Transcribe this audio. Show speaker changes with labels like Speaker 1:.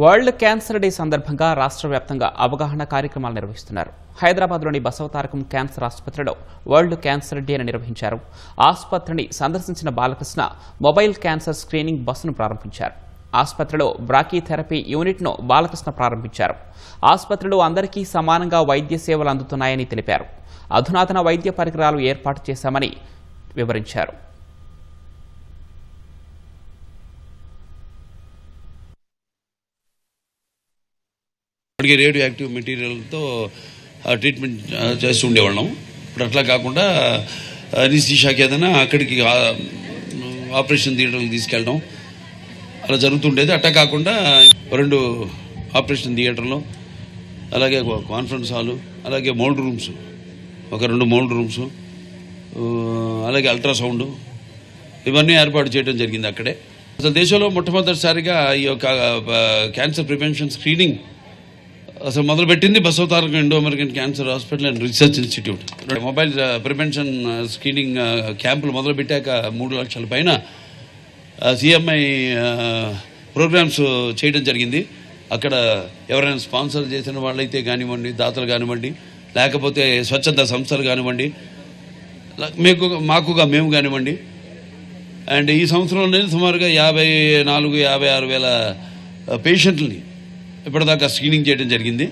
Speaker 1: World cancer day సందర్భంగా రాష్ట్ర వ్యాప్తంగా అవగాహన కార్యక్రమాలు నిర్వహిస్తున్నారు. హైదరాబాద్లోని బసవతారకం క్యాన్సర్ ఆసుపత్రిలో వరల్డ్ క్యాన్సర్ డే నిర్వహించారు. ఆసుపత్రిని సందర్శించిన బాలకృష్ణ మొబైల్ క్యాన్సర్ స్క్రీనింగ్ బస్సును ప్రారంభించారు. ఆసుపత్రిలో బ్రాకీథెరపీ యూనిట్ను బాలకృష్ణ ప్రారంభించారు. ఆసుపత్రిలో అందరికీ సమానంగా వైద్య సేవలు అందుతున్నాయని తెలిపారు. అధునాతన వైద్య పరికరాలు ఏర్పాటు చేశామని వివరించారు.
Speaker 2: అడిగే రేడియో యాక్టివ్ మెటీరియల్తో ఆ ట్రీట్మెంట్ చేస్తూ ఉండేవాళ్ళం. ఇప్పుడు అట్లా కాకుండా అనిస్తీషాకి ఏదైనా అక్కడికి ఆపరేషన్ థియేటర్కి తీసుకెళ్ళడం అలా జరుగుతుండేది. అట్లా కాకుండా రెండు ఆపరేషన్ థియేటర్లు అలాగే కాన్ఫరెన్స్ హాలు అలాగే మౌల్డ్ రూమ్స్ ఒక రెండు మౌల్డ్ రూమ్స్ అలాగే అల్ట్రాసౌండ్ ఇవన్నీ ఏర్పాటు చేయడం జరిగింది అక్కడే. అసలు దేశంలో మొట్టమొదటిసారిగా ఈ యొక్క క్యాన్సర్ ప్రివెన్షన్ స్క్రీనింగ్ అసలు మొదలుపెట్టింది Basavatarakam Indo American cancer hospital and research institute. Mobile prevention screening క్యాంపులు మొదలుపెట్టాక మూడు లక్షల పైన సిఎంఐ ప్రోగ్రామ్స్ చేయడం జరిగింది. అక్కడ ఎవరైనా స్పాన్సర్ చేసిన వాళ్ళైతే కానివ్వండి దాతలు కానివ్వండి లేకపోతే స్వచ్ఛంద సంస్థలు కానివ్వండి మీకు మాకుగా మేము కానివ్వండి. అండ్ ఈ సంవత్సరంలో సుమారుగా యాభై నాలుగు యాభై ఆరు వేల పేషెంట్లని ఇప్పటిదాకా స్క్రీనింగ్ చేయడం జరిగింది.